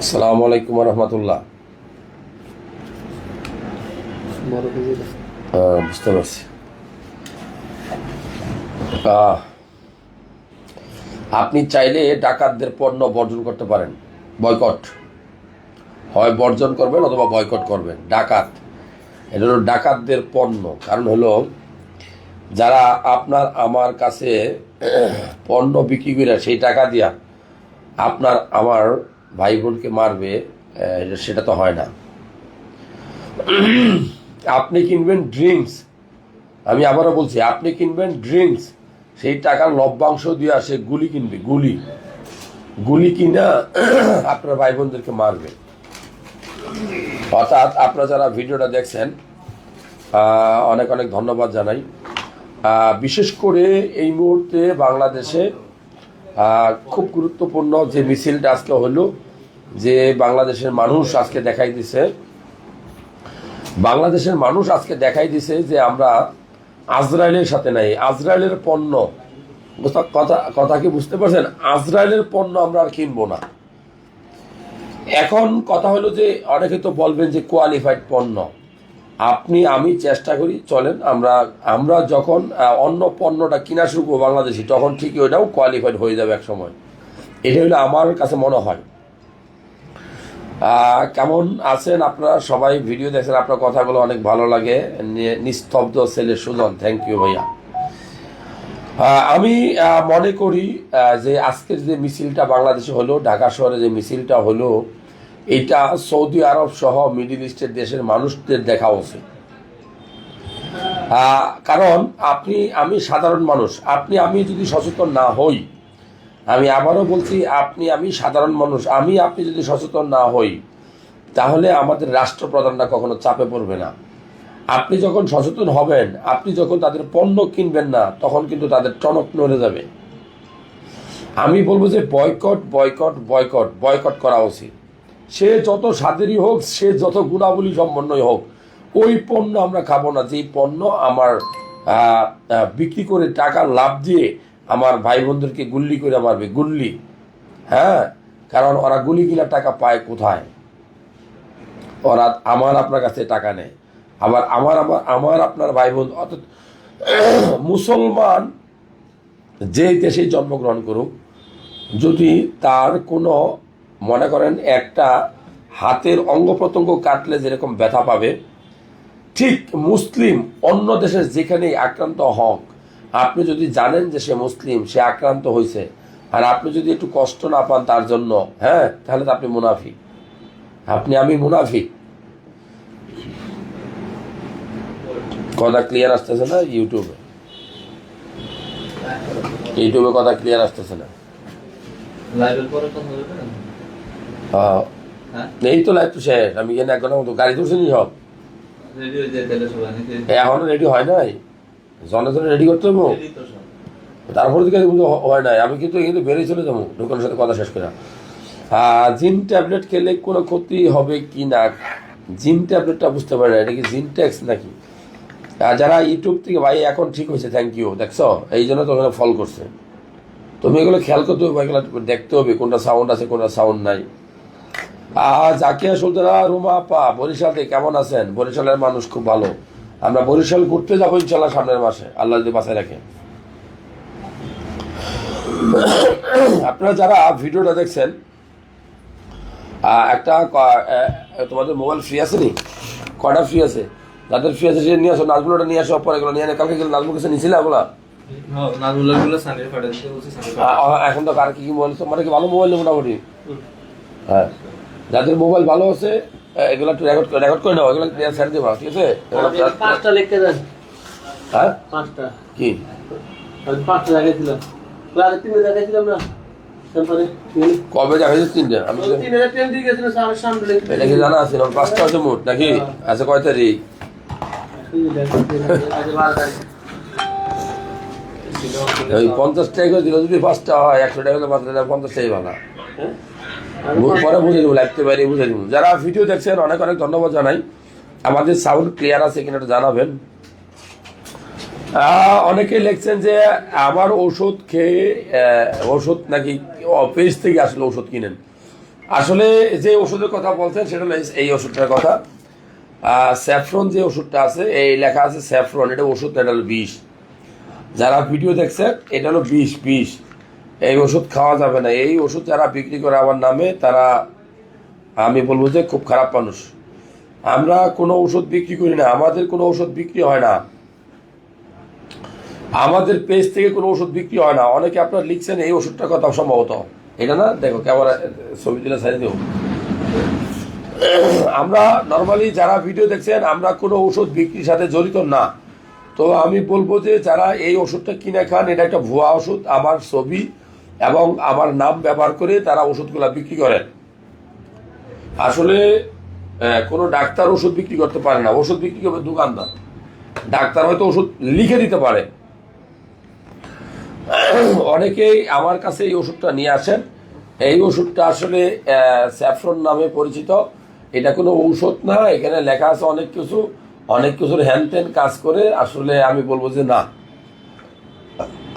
আসসালামু আলাইকুম রহমতুল্লাহ বুঝতে পারছি। আপনি চাইলে ডাকাতদের পণ্য বর্জন করতে পারেন। বয়কট। হয় বর্জন করবেন অথবা বয়কট করবেন। ডাকাত। এটা হলো ডাকাতদের পণ্য। কারণ হলো, যারা আপনার আমার কাছে পণ্য বিক্রি করে সেই টাকা দিয়া আপনার আমার ভাই বোনকে মারবে সেটা তো হয় না। আপনি কিনবেন ড্রিঙ্কস। আমি আবারও বলছি, আপনি কিনবেন ড্রিঙ্কস, সেই টাকার লভ্যাংশ দিয়ে আসে গুলি কিনবে, গুলি। গুলি কিনা আপনার ভাই বোনদেরকে মারবে। অর্থাৎ আপনারা যারা ভিডিওটা দেখছেন অনেক অনেক ধন্যবাদ জানাই। বিশেষ করে এই মুহূর্তে বাংলাদেশে খুব গুরুত্বপূর্ণ যে মিছিলটা আজকে হলো, যে বাংলাদেশের মানুষ আজকে দেখাই দিছে। বাংলাদেশের মানুষ আজকে দেখাই দিছে যে আমরা আজরায়েলের সাথে নাই। আজরায়েলের পণ্য কথা কথা কি বুঝতে পারছেন? আজরায়েলের পণ্য আমরা আর কিনবো না। এখন কথা হলো যে অনেকে তো বলবেন যে কোয়ালিফাইড পণ্য। আপনি, আমি চেষ্টা করি, চলেন, আমরা আমরা যখন অন্য পণ্যটা কিনা শুরু করব বাংলাদেশি, তখন ঠিকই ওইটাও কোয়ালিফাইড হয়ে যাবে এক সময় এটা হলো আমার কাছে মনে হয়। কেমন আছেন আপনারা? সবাই ভিডিও দেখছেন, আপনার কথাগুলো অনেক ভালো লাগে। নিস্তব্ধ ছেলে সুজন থ্যাংক ইউ ভাইয়া। আমি মনে করি যে আজকের যে মিছিলটা বাংলাদেশে হলো, ঢাকা শহরে যে মিছিলটা হলো এটা সৌদি আরব সহ মিডিল ইস্টের দেশের মানুষদের দেখা উচিত। কারণ আপনি, আমি সাধারণ মানুষ, আপনি, আমি যদি সচেতন না হই, আমি আবারও বলছি, আপনি, আমি সাধারণ মানুষ, আমি, আপনি যদি সচেতন না হই, তাহলে আমাদের রাষ্ট্রপ্রধানরা কখনো চাপে পড়বে না। আপনি যখন সচেতন হবেন, আপনি যখন তাদের পণ্য কিনবেন না, তখন কিন্তু তাদের টনক নড়ে যাবে। আমি বলব যে বয়কট বয়কট বয়কট বয়কট করা উচিত। সে যত স্বাদেরই হোক, সে যত গুণাবলী সম্পন্নই হোক, ওই পণ্য আমরা খাব না। যেই পণ্য আমার বিক্রি করে টাকা লাভ দিয়ে আমার ভাই বোনদেরকে গুল্লি করে মারবে, গুল্লি। হ্যাঁ? কারণ ওরা গুলি টাকা পায় কোথায়? ওরা আমার আপনার কাছে টাকা নেয়। আবার আমার আমার আমার আপনার ভাই বোন, অর্থাৎ মুসলমান যে দেশেই জন্মগ্রহণ করুক, যদি তার কোনো মনে করেন একটা হাতের অঙ্গ প্রত্যঙ্গ কাটলে যেরকম ব্যথা পাবে, ঠিক মুসলিম অন্য দেশের যেখানেই আক্রান্ত হোক, আপনি যদি জানেন যে সে মুসলিম, সে আক্রান্ত হয়েছে আর আপনি যদি একটু কষ্ট না পান তার জন্য হ্যাঁ তাহলে তো আপনি মুনাফি আপনি, আমি মুনাফি কথা ক্লিয়ার আসতেছে না ইউটিউবে? ইউটিউবে কথা ক্লিয়ার আসতেছে না। লাইভের পরে কথা এই তো লাইভ তো শেষ। আমি এখানে এক ঘণ্টার মতো গাড়ি ধরছি নি সব? এখনও রেডি হয় নাই? জনে জনে রেডি করতে হবে? তারপর দিকে কিন্তু হয় নাই। আমি কিন্তু এখানে বেরিয়ে চলে যাব। দোকানের সাথে কথা শেষ করে। জিন ট্যাবলেট খেলে কোনো ক্ষতি হবে কি না? জিন ট্যাবলেটটা বুঝতে পারি না। এটা কি জিন ট্যাক্স নাকি? আর যারা ইউটিউব থেকে ভাই এখন ঠিক হয়েছে থ্যাংক ইউ দেখছ? এই জন্য তো ফল করছে। তুমি এগুলো খেয়াল করতে হবে এগুলো দেখতে হবে কোনটা সাউন্ড আছে কোনটা সাউন্ড নাই। জাকিয়া সুলতানা রুমা আপা বরিশাল থেকে কেমন আছেন? বরিশালের মানুষ খুব ভালো। আমরা বরিশাল ঘুরতে যাব ইনশাল্লাহ সামনের মাসে। আল্লাহ যদি বাঁচায় রাখে আপনারা যারা ভিডিওটা দেখছেন একটা তোমাদের মোবাইল ফ্রি আছে নি? কটা ফ্রি আছে? যাদের ফ্রি আছে সে নিয়ে আসো নাচগুলোটা নিয়ে আসো পরে এগুলো নিয়ে কালকে গেলে নাচগুলো কাছে নিয়েছিলে এগুলা? নাজুলা গুলো সানির ফাটে দিতে বলছি সানির আহ, আহ, এখন তো কার কি কি মোবাইল মানে কি ভালো মোবাইল মোটামুটি? হ্যাঁ। যাদের মোবাইল ভালো আছে এগুলো একটু রেকর্ড রেকর্ড করে নাও এগুলো স্যার দেবা ঠিক আছে? পাঁচটা লিখতে দেন হ্যাঁ? পাঁচটা। কি? আমি পাঁচটা তিনটে না? তিন। কবে তিনটে? আমি এটা কি জানা আছে? পাঁচটা আছে মোট নাকি? আছে কয় তারিখ? তারিখ ওই পঞ্চাশ টাকা দিল যদি পাঁচটা হয় একশো টাকা টাকা পঞ্চাশ টাকাই ভালো হ্যাঁ? পরে বুঝে দেবো লাগতে পারি বুঝে দেবো যারা ভিডিও দেখছেন, অনেক অনেক ধন্যবাদ জানাই। আমাদের সাউন্ড ক্লিয়ার আছে কিনা একটু জানাবেন। অনেকে লিখছেন যে, আমার ওষুধ খেয়ে ওষুধ নাকি পেজ থেকে আসলে ওষুধ কিনেন। আসলে যে ওষুধের কথা বলছেন, সেটা এই ওষুধটার কথা। স্যাফরন যে ওষুধটা আছে, এই লেখা আছে স্যাফরন এটা ওষুধ এটা হলো বিষ। যারা ভিডিও দেখছেন, এটা হলো বিষ বিষ। এই ওষুধ খাওয়া যাবে না। এই ওষুধ যারা বিক্রি করে আমার নামে, তারা, আমি বলব যে খুব খারাপ মানুষ। আমরা কোনো ওষুধ বিক্রি করি না। আমাদের কোনো ওষুধ বিক্রি হয় না। আমাদের পেজ থেকে কোনো ওষুধ বিক্রি হয় না। অনেকে আপনার লিখছেন, এই ওষুধটার কথা সম্ভবত। এটা না? দেখো, ক্যামেরা, ছবি তুলে সাইড দেবো আমরা নর্মালি যারা ভিডিও দেখছেন, আমরা কোনো ওষুধ বিক্রির সাথে জড়িত না। তো আমি বলব যে যারা এই ওষুধটা কিনে খান, এটা একটা ভুয়া ওষুধ। আমার ছবি এবং আমার নাম ব্যবহার করে তারা ওষুধগুলা বিক্রি করেন। আসলে কোনো ডাক্তার ওষুধ বিক্রি করতে পারে না। ওষুধ বিক্রি করবে দোকানদার। ডাক্তার হয়তো ওষুধ লিখে দিতে পারে। অনেকেই আমার কাছে এই ওষুধটা নিয়ে আসেন। এই ওষুধটা আসলে স্যাফরন নামে পরিচিত। এটা কোনো ঔষধ না। এখানে লেখা আছে অনেক কিছু। অনেক কিছুর হ্যান ত্যান কাজ করে। আসলে আমি বলব যে না।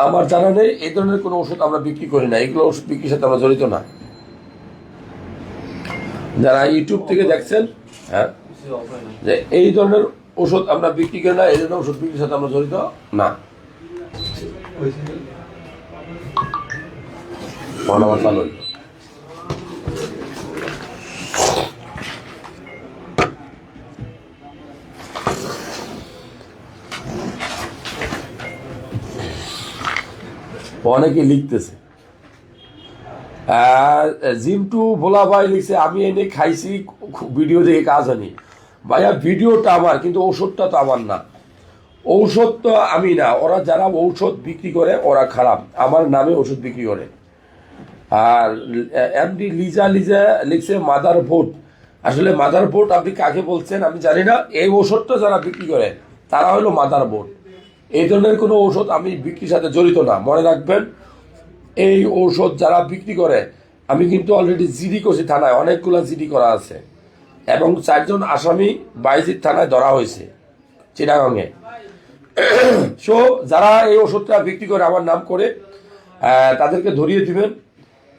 আমার জানা নেই, এই ধরনের কোনো ওষুধ আমরা বিক্রি করি না। এগুলো ওষুধ বিক্রির সাথে আমরা জড়িত না। যারা ইউটিউব থেকে দেখছেন হ্যাঁ যে এই ধরনের ওষুধ আমরা বিক্রি করি না, এই ধরনের ওষুধ বিক্রির সাথে আমরা জড়িত না। ফোন অনেকে লিখতেছে। জিমটু ভোলা ভাই লিখছে, আমি এনে খাইছি ভিডিও দেখে কাজ হয়নি। ভাইয়া, ভিডিওটা আমার, কিন্তু ঔষধটা তো আমার না। ঔষধ তো আমি না, ওরা যারা ঔষধ বিক্রি করে, ওরা খারাপ। আমার নামে ওষুধ বিক্রি করে। আর এমডি লিজা লিজা লিখছে, মাদার ভোট। আসলে মাদার ভোট আপনি কাকে বলছেন আমি জানি না, এই ওষুধটা যারা বিক্রি করে, তারা হলো মাদার বোর্ড এই ধরনের কোনো ঔষধ আমি বিক্রির সাথে জড়িত না। মনে রাখবেন এই ঔষধ যারা বিক্রি করে আমি কিন্তু অলরেডি জিডি করছি থানায় অনেকগুলো জিডি করা আছে। এবং চারজন আসামি বাইজির থানায় ধরা হয়েছে চিটাগাঙে। সো যারা এই ওষুধটা বিক্রি করে আমার নাম করে তাদেরকে ধরিয়ে দিবেন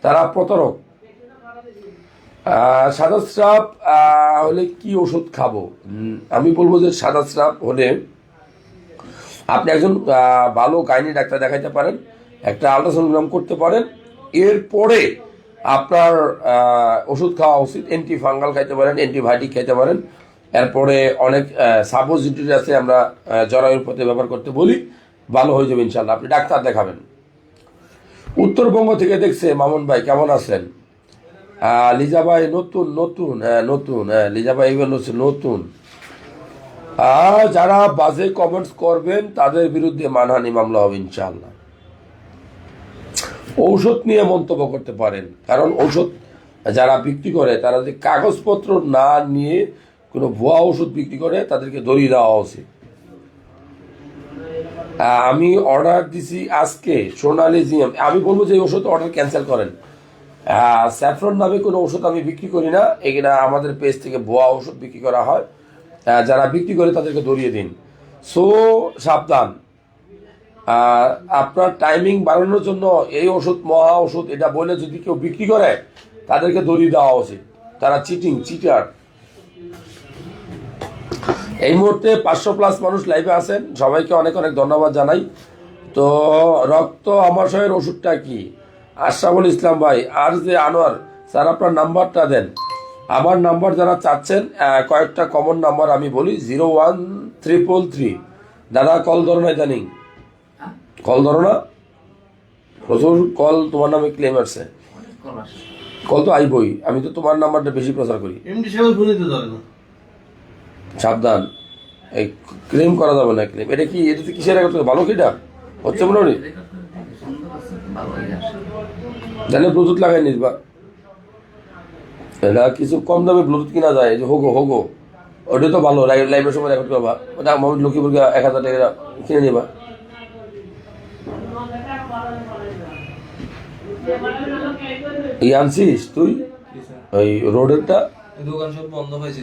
তারা প্রতারক। সাদা আহ, হলে কি ওষুধ খাব? আমি বলব যে সাদা স্রাব হলে আপনি একজন ভালো গাইনি ডাক্তার দেখাইতে পারেন একটা আলট্রাসোনোগ্রাম করতে পারেন এরপরে আপনার ওষুধ খাওয়া উচিত অ্যান্টি ফাঙ্গাল খাইতে পারেন অ্যান্টিবায়োটিক খাইতে পারেন এরপরে অনেক সাপোজিটরি আছে আমরা জরায়ুর পথে ব্যবহার করতে বলি ভালো হয়ে যাবে ইনশাল্লাহ আপনি ডাক্তার দেখাবেন। উত্তরবঙ্গ থেকে দেখছে মামুন ভাই কেমন আছেন? আহ, লিজা ভাই নতুন নতুন হ্যাঁ নতুন হ্যাঁ নতুন। যারা বাজে কমেন্টস করবেন, তাদের বিরুদ্ধে মানহানি মামলা হবে ইনশাআল্লাহ। ঔষধ নিয়ে মন্তব্য করতে পারেন। কারণ ঔষধ যারা বিক্রি করে, তারা যদি কাগজপত্র না নিয়ে কোনো ভুয়া ওষুধ বিক্রি করে, তাদেরকে ধরিয়ে দেওয়া উচিত। আমি অর্ডার দিছি আজকে, সোনালি জিএম আমি বলব যে ওষুধ অর্ডার ক্যান্সেল করেন। স্যাফরন নামে কোনো ওষুধ আমি বিক্রি করি না। এগুলা আমাদের পেজ থেকে ভুয়া ওষুধ বিক্রি করা হয়। যারা বিক্রি করে তাদেরকে ধরিয়ে দিন। সো, সাবধান। আপনার টাইমিং বাড়ানোর জন্য এই ওষুধ, মহা ওষুধ, এটা বলে যদি কেউ বিক্রি করে, তাদেরকে ধরিয়ে দেওয়া উচিত। তারা চিটিং চিটার এই মুহূর্তে পাঁচশো প্লাস মানুষ লাইভে আছেন। সবাইকে অনেক অনেক ধন্যবাদ জানাই। তো, রক্ত আমাশয়ের ওষুধটা কি? আশরাফুল ইসলাম ভাই, আর যে আনোয়ার, স্যার, আপনার নাম্বারটা দেন। আমার নাম্বার যারা চাচ্ছেন কয়েকটা কমন নাম্বার আমি বলি জিরো ওয়ান ট্রিপল থ্রি। দাদা কল ধরো না জানি কল ধরো না। প্রচুর কল তোমার নামে ক্লেম আসছে। কল তো আইবই। আমি তো তোমার নাম্বারটা বেশি প্রচার করি। এমডি সাহেব ফোনই তো ধরে না। সাবধান। এই ক্লেম করা যাবে না ক্লেম এটা কি এটাতে কিসের একটা ভালো কিটা হচ্ছে মনে হয় তাহলে ব্লুটুথ লাগাই নিস বা এটা কিছু কম দামে ব্লুটুথ কিনা যায়? যে হোগো হোগো ওটা তো ভালো লাইভ লাইভের সময় দেখতে পাবা ওটা মোহাম্মদ লক্ষ্মীপুরকে এক হাজার টাকা কিনে নিবা। এই আনছিস তুই? ওই রোডেরটা? দোকান সব বন্ধ হয়েছে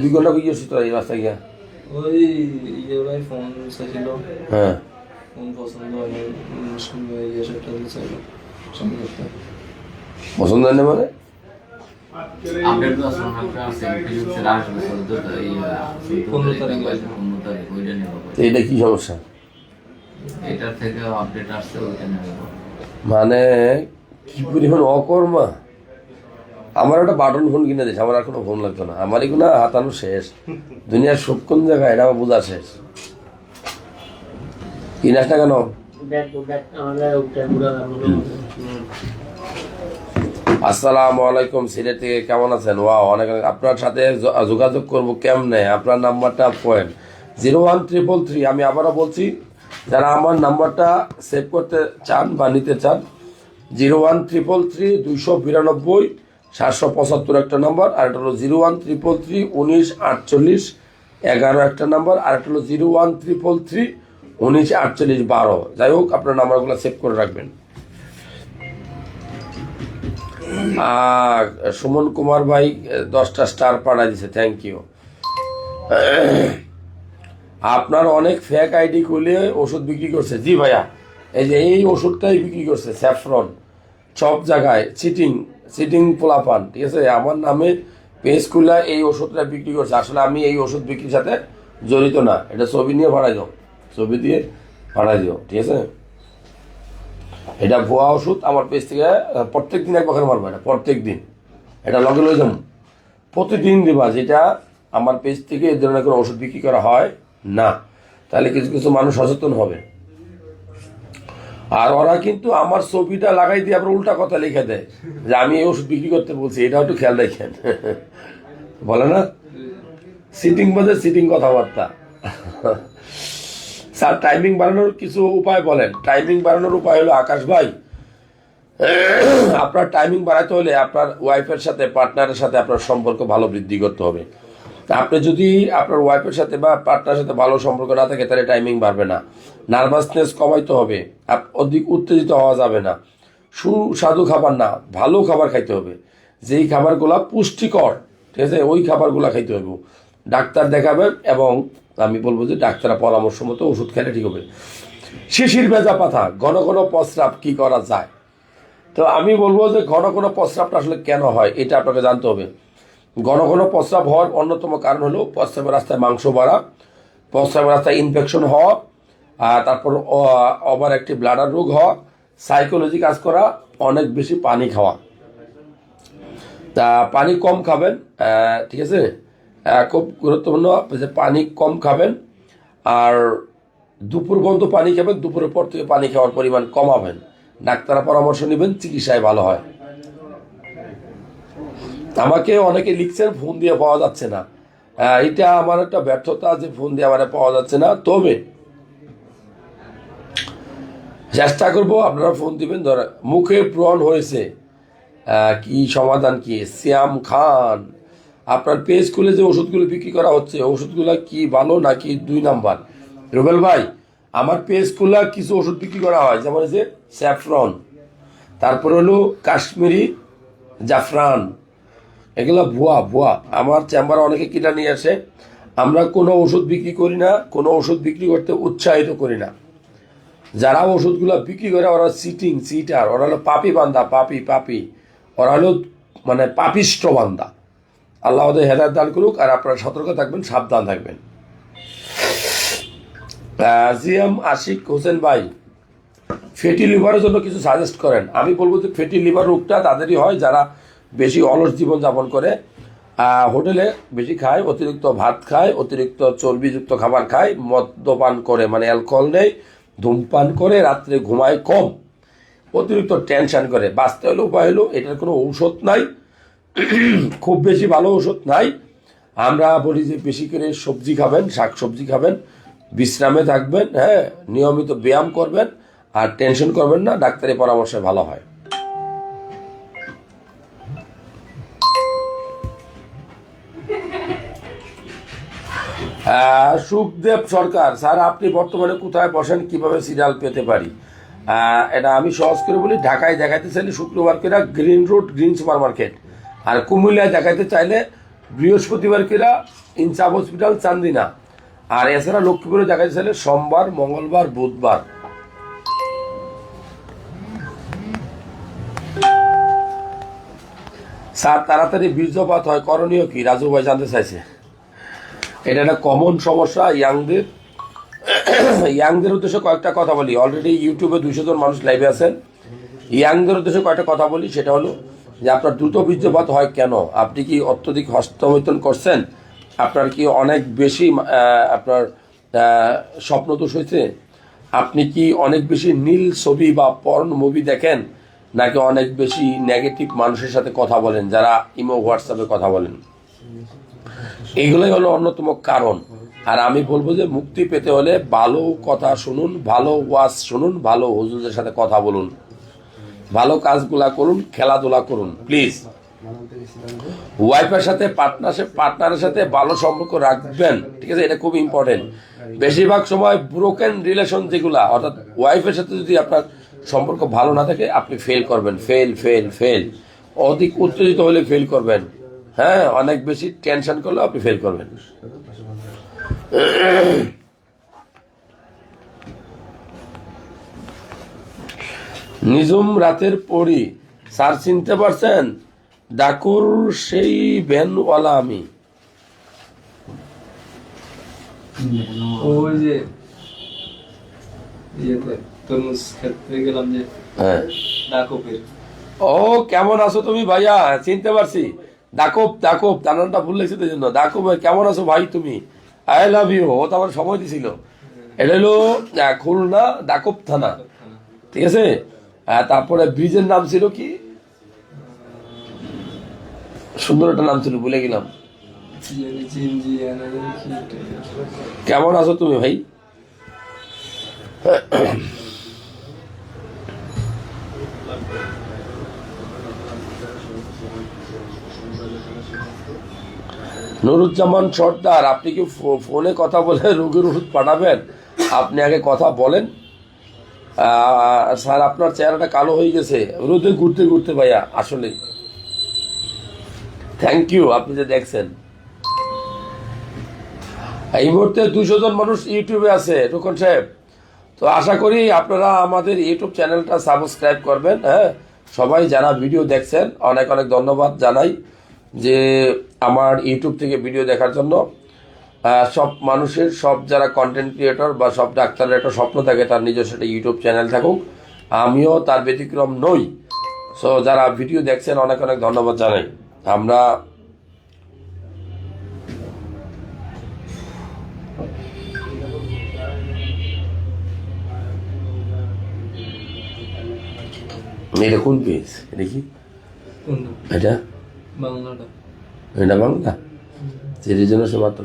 দুই ঘণ্টা করছিস তোরা এই রাস্তায় গিয়া? ওই ইয়ে ভাই ফোন চাইছিল। হ্যাঁ। ফোন পছন্দ হয়নি পছন্দ হয় না মানে এটা কি সমস্যা? এটার থেকে আপডেট আসছে ওইটা মানে কি পরিমাণ অকর্মা? আমার একটা বাটন ফোন কিনে দিয়েছে আমার আর কোনো ফোন লাগতো না। আমার এগুলো হাতানো শেষ। দুনিয়ার সব কোন জায়গায় এটা আমার বোঝা শেষ। কিনাস না কেন দেখ দেখ আমাদের উঠে পুরো আসসালামু আলাইকুম, সিলেট থেকে কেমন আছেন? ওয়াও, অনেক আপনার সাথে যোগাযোগ করব কেমনে? আপনার নাম্বারটা point zero one triple three আমি আবারও বলছি, যারা আমার নাম্বারটা সেভ করতে চান বা নিতে চান, জিরো ওয়ান ট্রিপল থ্রি দুইশো বিরানব্বই, সাতশো পঁচাত্তর একটা নাম্বার, আর একটা হলো জিরো ওয়ান ট্রিপল থ্রি উনিশ আটচল্লিশ, এগারো একটা নাম্বার, আর একটা হলো জিরো ওয়ান ট্রিপল থ্রি উনিশ আটচল্লিশ বারো। যাই হোক, আপনার নাম্বারগুলো সেভ করে রাখবেন। সুমন কুমার ভাই দশটা স্টার পাঠাই দিছে থ্যাংক ইউ আপনার অনেক ফেক আইডি খুলে ওষুধ বিক্রি করছে। জি ভাইয়া, এই যে এই ওষুধটাই বিক্রি করছে স্যাফরন সব জায়গায় চিটিং চিটিং পোলাপান ঠিক আছে? আমার নামে পেজ খুলে এই ওষুধটা বিক্রি করছে। আসলে আমি এই ওষুধ বিক্রির সাথে জড়িত না, এটা ছবি নিয়ে ভাড়াই দাও, ছবি দিয়ে ভাড়াই দিও, ঠিক আছে? এটা ভুয়া ওষুধ, আমার পেজ থেকে প্রত্যেক দিন এক মারবো এটা প্রত্যেক দিন এটা লগে লগে যাব। প্রতিদিন দিবা যেটা আমার পেজ থেকে এই ধরনের কোনো ওষুধ বিক্রি করা হয় না। তাহলে কিছু কিছু মানুষ সচেতন হবে। আর ওরা কিন্তু আমার ছবিটা লাগাই দিয়ে আবার উল্টা কথা লিখে দেয়, যে আমি এই ওষুধ বিক্রি করতে বলছি এটা একটু খেয়াল রাখেন। বলে না? সিটিং বাজে সিটিং কথাবার্তা। স্যার টাইমিং বাড়ানোর কিছু উপায় বলেন। টাইমিং বাড়ানোর উপায় হলো আকাশ ভাই। আপনার টাইমিং বাড়াতে হলে আপনার ওয়াইফের সাথে পার্টনারের সাথে আপনার সম্পর্ক ভালো বৃদ্ধি করতে হবে। আপনি যদি আপনার ওয়াইফের সাথে বা পার্টনারের সাথে ভালো সম্পর্ক না থাকে, তাহলে টাইমিং বাড়বে না। নার্ভাসনেস কমাইতে হবে। অধিক উত্তেজিত হওয়া যাবে না। সুস্বাদু খাবার না, ভালো খাবার খাইতে হবে। যেই খাবারগুলা পুষ্টিকর, ঠিক আছে? ওই খাবারগুলো খাইতে হবে। ডাক্তার দেখাবেন এবং আমি বলব যে ডাক্তারের পরামর্শ মতো ওষুধ খেলে ঠিক হবে। শিশির ভেজা পাতা ঘন ঘন প্রস্রাব কি করা যায়? তো আমি বলব যে ঘন ঘন প্রস্রাবটা আসলে কেন হয়, এটা আপনাকে জানতে হবে। ঘন ঘন প্রস্রাব হওয়ার অন্যতম কারণ হলো প্রস্রাবের রাস্তায় মাংস বাড়া প্রস্রাবের রাস্তায় ইনফেকশন হওয়া, আর তারপর ওভার একটি ব্লাডার রোগ হওয়া সাইকোলজি কাজ করা, অনেক বেশি পানি খাওয়া। তা পানি কম খাবেন ঠিক আছে? খুব গুরুত্বপূর্ণ। যে পানি কম খাবেন আর দুপুর পর্যন্ত পানি খাবেন, দুপুরের পর থেকে পানি খাওয়ার পরিমাণ কমাবেন ডাক্তারের পরামর্শ নেবেন, চিকিৎসায় ভালো হয়। আমাকে অনেকে লিখছেন, ফোন দিয়ে পাওয়া যাচ্ছে না। এটা আমার একটা ব্যর্থতা যে ফোন দিয়ে আমার পাওয়া যাচ্ছে না। তবে চেষ্টা করব, আপনারা ফোন দিবেন। ধর, মুখে ব্রণ হয়েছে। কি সমাধান কি? শ্যাম খান। আপনার পেজ খুলে যে ওষুধগুলো বিক্রি করা হচ্ছে, ওষুধগুলো কি ভালো নাকি দুই নাম্বার? রুবেল ভাই, আমার পেজ খুলে কিছু ওষুধ বিক্রি করা হয়, যেমন যে স্যাফরন, তারপর হলো কাশ্মীরি জাফরান, এগুলো ভুয়া ভুয়া। আমার চেম্বারে অনেকে কিনা নিয়ে আসে, আমরা কোনো ওষুধ বিক্রি করি না, কোনো ওষুধ বিক্রি করতে উৎসাহিত করি না। যারা ওষুধগুলো বিক্রি করে, ওরা সিটিং সিটার ওরা হলো পাপি বান্দা, পাপি পাপি। ওরা হলো মানে পাপিষ্ট বান্দা। আল্লাহ ওদের হেদায়ত দান করুক আর আপনারা সতর্ক থাকবেন, সাবধান থাকবেন। জিএম আশিক হোসেন ভাই ফ্যাটি লিভারের জন্য কিছু সাজেস্ট করেন। আমি বলব যে ফ্যাটি লিভার রোগটা তাদেরই হয়, যারা বেশি অলস জীবন যাপন করে হোটেলে বেশি খায়, অতিরিক্ত ভাত খায়, অতিরিক্ত চর্বিযুক্ত খাবার খায়, মদ্যপান করে মানে অ্যালকোহল নেই, ধূমপান করে, রাত্রে ঘুমায় কম, অতিরিক্ত টেনশন করে। বাঁচতে হলে উপায় হলো, এটার কোনো ঔষধ নাই খুব বেশি ভালো ওষুধ নাই। আমরা বলি যে বেশি করে সবজি খাবেন শাক সবজি খাবেন, বিশ্রামে থাকবেন হ্যাঁ নিয়মিত ব্যায়াম করবেন আর টেনশন করবেন না, ডাক্তারের পরামর্শে ভালো হয়। সুখদেব সরকার, স্যার, আপনি বর্তমানে কোথায় বসেন, কীভাবে সিরিয়াল পেতে পারি? এটা আমি সহজ করে বলি, ঢাকায় দেখাতে চাইলে শুক্রবার কেরা Green Road, Green Super Market আর কুমিল্লায় দেখাতে চাইলে বৃহস্পতিবার কেরা ইনসাফ হসপিটাল চান্দিনা। আর এছাড়া লক্ষ্মীপুরে দেখাতে চাইলে সোমবার, মঙ্গলবার, বুধবার। স্যার, তাড়াতাড়ি বীর্যপাত হয়, করণীয় কি? রাজু ভাই জানতে চাইছে। এটা একটা কমন সমস্যা, ইয়াংদের। ইয়াংদের উদ্দেশ্যে কয়েকটা কথা বলি। অলরেডি ইউটিউবে দুইশো জন মানুষ লাইভে আছেন। ইয়াংদের উদ্দেশ্যে কয়েকটা কথা বলি, সেটা হলো যে আপনার দ্রুত বীর্যপাত হয় কেন? আপনি কি অত্যধিক হস্তমৈথন করছেন? আপনার কি অনেক বেশি আপনার আহ, স্বপ্নদোষ হয়েছে? আপনি কি অনেক বেশি নীল ছবি বা পর্ন মুভি দেখেন? নাকি অনেক বেশি নেগেটিভ মানুষের সাথে কথা বলেন যারা ইমো হোয়াটসঅ্যাপে কথা বলেন? এগুলোই হলো অন্যতম কারণ। আর আমি বলব যে মুক্তি পেতে হলে ভালো কথা শুনুন ভালো ওয়াজ শুনুন ভালো হুজুরদের সাথে কথা বলুন। ভালো কাজগুলা করুন, খেলাধুলা করুন প্লিজ ওয়াইফের সাথে পার্টনারশিপ পার্টনারের সাথে ভালো সম্পর্ক রাখবেন। ঠিক আছে, এটা খুব ইম্পর্টেন্ট বেশিরভাগ সময় ব্রোকেন রিলেশন যেগুলা, অর্থাৎ ওয়াইফের সাথে যদি আপনার সম্পর্ক ভালো না থাকে, আপনি ফেল করবেন। ফেল ফেল ফেল অধিক উত্তেজিত হলে ফেল করবেন। হ্যাঁ অনেক বেশি টেনশন করলে আপনি ফেল করবেন। নিজুম রাতের পরি স্যার চিনতে পারছেন? ডাকুর সেই ভ্যানওয়ালা আমি। ওই যে ইয়েতে তরমুজ খেতে গেলাম যে হ্যাঁ। ও কেমন আছো তুমি ভাইয়া? চিনতে পারছি। দাকব দাকব তার নামটা ভুল লেগেছে জন্য। ভাই, কেমন আছো ভাই তুমি? I love you. ও তো আমার সময় দিছিল। এটা হলো খুলনা দাকব থানা। ঠিক আছে? তারপরে ব্রিজের নাম ছিল কি? সুন্দর একটা নাম ছিল, ভুলে গেলাম? কেমন আছো তুমি ভাই? নুরুজ্জামান সর্দার, আপনি কি ফোনে কথা বলে রোগীর ওষুধ পাঠাবেন? আপনি আগে কথা বলেন। স্যার, আপনার চেহারাটা কালো হয়ে গেছে। রোদে ঘুরতে ঘুরতে ভাইয়া, আসলে। থ্যাংক ইউ আপনি যে দেখছেন। এই মুহূর্তে দুশো জন মানুষ ইউটিউবে আছে, রুকন সাহেব। তো আশা করি আপনারা আমাদের ইউটিউব চ্যানেলটা সাবস্ক্রাইব করবেন হ্যাঁ? সবাই যারা ভিডিও দেখছেন, অনেক অনেক ধন্যবাদ জানাই যে আমার ইউটিউব থেকে ভিডিও দেখার জন্য। সব মানুষের সব যারা কন্টেন্ট ক্রিয়েটর বা সব ডাক্তারের একটা স্বপ্ন থাকে তার নিজস্ব একটা ইউটিউব চ্যানেল থাকুক। আমিও তার ব্যতিক্রম নই। সো যারা ভিডিও দেখছেন অনেক অনেক ধন্যবাদ জানাই। আমরা এটা কোন পেজ এটা কি? এটা? বাংলাটা। এটা বাংলা? সেটির জন্য সে মাত্র।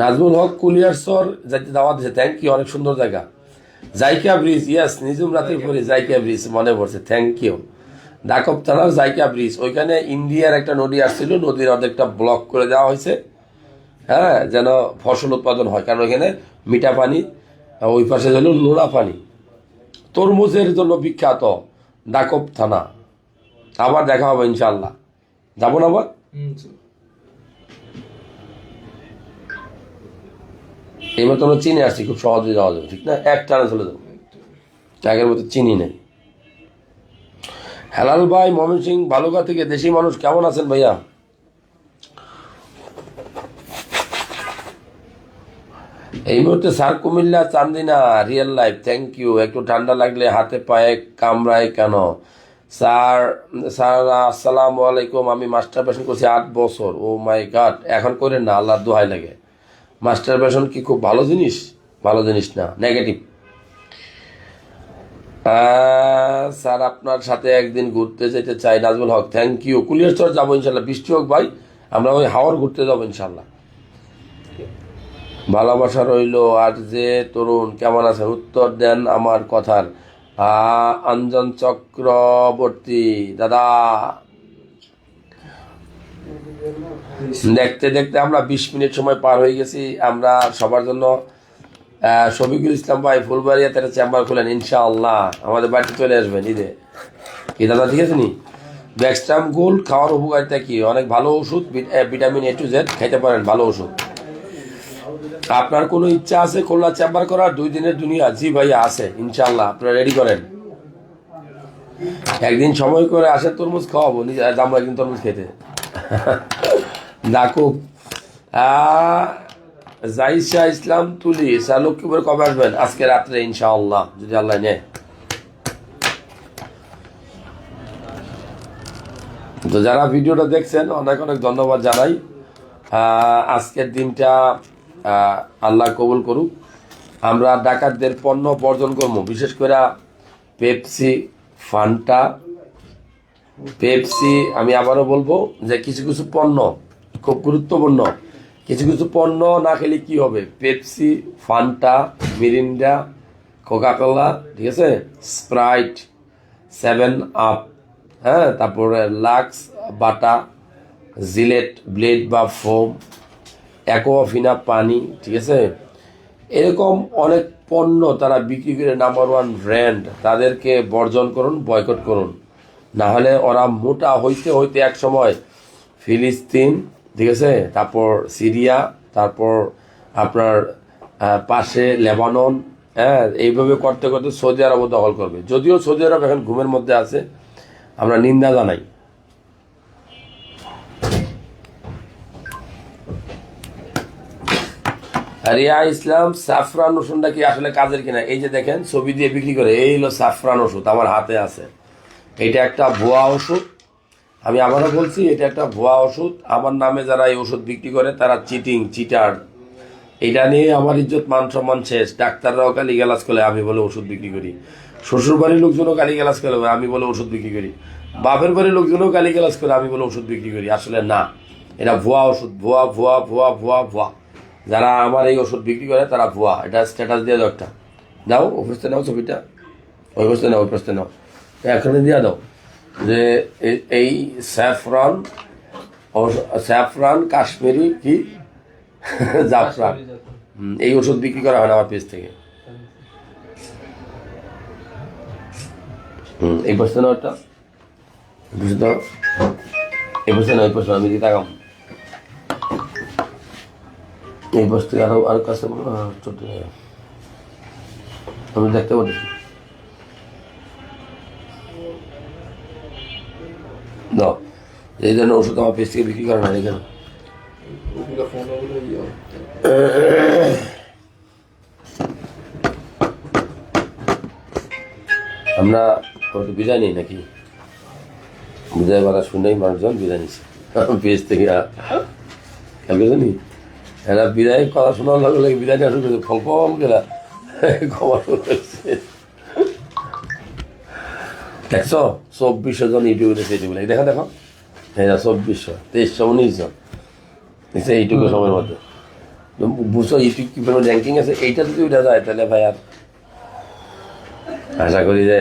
নাজমুল হক কুলিয়ারসর যাইতে দাওয়া দিছে। থ্যাংক ইউ অনেক সুন্দর জায়গা। জাইকা ব্রিজ ইয়াস নিজুম রাতের পরে জাইকা ব্রিজ মনে পড়ছে। থ্যাংক ইউ ডাকব থানার জাইকা ব্রিজ ওইখানে ইন্ডিয়ার একটা নদী আসছিল নদীর অর্ধেকটা ব্লক করে দেওয়া হয়েছে। হ্যাঁ যেন ফসল উৎপাদন হয় কারণ ওইখানে মিঠা পানি ওই পাশে হলো নোনা পানি। তরমুজের জন্য বিখ্যাত ডাকব থানা। আবার দেখা হবে ইনশাল্লাহ যাব না আবার? চল। তো আমরা চিনে আসছি, খুব সহজে যাওয়া যাবে, ঠিক না? এক টানে চলে যাব। আগের মতো চিনি নেই। হেলাল ভাই ময়মন সিং, ভালুকা থেকে দেশি মানুষ, কেমন আছেন ভাইয়া? এই মুহূর্তে sir Comilla, Chandina real life thank you একটু ঠান্ডা লাগলে হাতে পায়ে কামড়ায় কেন? স্যার স্যার, আসসালামু আলাইকুম। আমি মাস্টার পেশন করছি আট বছর। ও মাই গাড এখন করে না আল্লাহ দোহাই লাগে। মাস্টার পেশন কি খুব ভালো জিনিস? ভালো জিনিস না নেগেটিভ স্যার আপনার সাথে একদিন ঘুরতে যেতে চাই নাজমুল হক থ্যাংক ইউ কুলিয়ারচর যাব ইনশাল্লাহ বৃষ্টি হোক ভাই আমরা ওই হাওয়ার ঘুরতে যাব ইনশাল্লাহ। ভালোবাসা রইল আর যে তরুণ কেমন আছে? উত্তর দেন আমার কথার। আহ, অঞ্জন চক্রবর্তী দাদা। দেখতে দেখতে আমরা বিশ মিনিট সময় পার হয়ে গেছি। আমরা সবার জন্য শফিকুল ইসলাম ভাই ফুলবাড়িয়া তারা চেম্বার খুলেন, ইনশাআল্লাহ। আমাদের বাড়িতে চলে আসবেন, ঈদে। কি দাদা, ঠিক আছে নি? ব্যাকস্টাম গোল্ড খাওয়ার উপকারিতা কি? অনেক ভালো ওষুধ ভিটামিন এ টু জেড খাইতে পারেন, ভালো ওষুধ। আপনার কোনো ইচ্ছা আছে খুলনা চেম্বার করার? দুই দিনের দুনিয়া। জি ভাইয়া, আছে, ইনশাআল্লাহ। আপনারা রেডি করেন। একদিন সময় করে আসে তরমুজ খাওয়াবো, নিজে যাব একদিন তরমুজ খেতে। জাইসা ইসলাম তুলি কবে আসবেন? আজকে রাত্রে, ইনশাআল্লাহ, যদি আল্লাহ নেয়। তো যারা ভিডিওটা দেখছেন, অনেক অনেক ধন্যবাদ জানাই। আজকের দিনটা আল্লাহ কবুল করুক। আমরা ডাকাতদের পণ্য বর্জন করব, বিশেষ করে পেপসি, ফান্টা পেপসি, আমি আবারও বলব যে কিছু কিছু পণ্য, খুব গুরুত্বপূর্ণ, কিছু কিছু পণ্য না খেলে কি হবে? পেপসি, ফান্টা, মিরিন্ডা, কোকাকোলা, ঠিক আছে? স্প্রাইট, সেভেন আপ হ্যাঁ? তারপরে লাক্স, বাটা, জিলেট, ব্লেড বা ফোম, অ্যাকোয়াফিনা পানি, ঠিক আছে? এরকম অনেক পণ্য তারা বিক্রি করে নাম্বার ওয়ান ব্র্যান্ড তাদেরকে বর্জন করুন বয়কট করুন। না হলে ওরা মোটা হইতে হইতে এক সময় ফিলিস্তিন, ঠিক আছে? তারপর সিরিয়া, তারপর আপনার পাশে লেবানন হ্যাঁ? এইভাবে করতে করতে সৌদি আরবও দখল করবে। যদিও সৌদি আরব এখন ঘুমের মধ্যে আছে, আমরা নিন্দা জানাই। রিয়া ইসলাম, সাফরান ওষুধটা কি আসলে কাজের কিনা? এই যে দেখেন, ছবি দিয়ে বিক্রি করে, এই হলো সাফরান ওষুধ, আমার হাতে আছে। এটা একটা ভুয়া ওষুধ। আমি আবারও বলছি, এটা একটা ভুয়া ওষুধ। আমার নামে যারা এই ওষুধ বিক্রি করে, তারা চিটিং, চিটার। এটা নিয়ে আমার ইজ্জত, মান সম্মান শেষ। ডাক্তাররাও কালি গালাজ করে, আমি বলে ওষুধ বিক্রি করি। শ্বশুর বাড়ির লোকজনও কালি গালাজ করে, আমি বলে ওষুধ বিক্রি করি। বাপের বাড়ির লোকজনও কালি গালাজ করে, আমি বলে ওষুধ বিক্রি করি। আসলে না, এটা ভুয়া ওষুধ, ভুয়া ভুয়া ভুয়া ভুয়া ভুয়া। যারা আমার এই ওষুধ বিক্রি করে, তারা ভুয়া। এটা স্ট্যাটাস দিয়ে দাও একটা। দাও অফিসতে নাও ছবিটা। অফিসতে নাও ওই নাও। এখানে দিয়ে দাও যে এই স্যাফরান স্যাফরান, কাশ্মীরি কি? জাফরান। এই ওষুধ বিক্রি করা হয় না আমার পেজ থেকে। এই বসতে না ওটা বুঝতে এই বসতে না ওই বসতে আমি দিকে তাকাম এই বসতে আরও, আর কাছে ছোট আমি দেখতে পাচ্ছি দাও। এই জন্য ওষুধ আমার পেজ থেকে বিক্রি করে না এখানে আমরা কত বিদায় নিই নাকি? বিদায় বলা শুনেই মানুষজন বিদায় নিচ্ছে। পেজ থেকে খেয়াল করছ নি এরা বিদায় কথা শোনার লগে লগে বিদায় নেওয়া শুরু ফল ফল গেলা খবর শুরু দেখছ চব্বিশশো জন ইউটিউবে ইউটিউবে দেখা দেখো। হ্যাঁ চব্বিশশো তেইশশো উনিশশো। দেখছে এইটুকু সময়ের মধ্যে। বুঝছ ইউটিউব কি র্যাঙ্কিং আছে? এইটা যদি উঠে যায় তাহলে ভাই আর আশা করি যে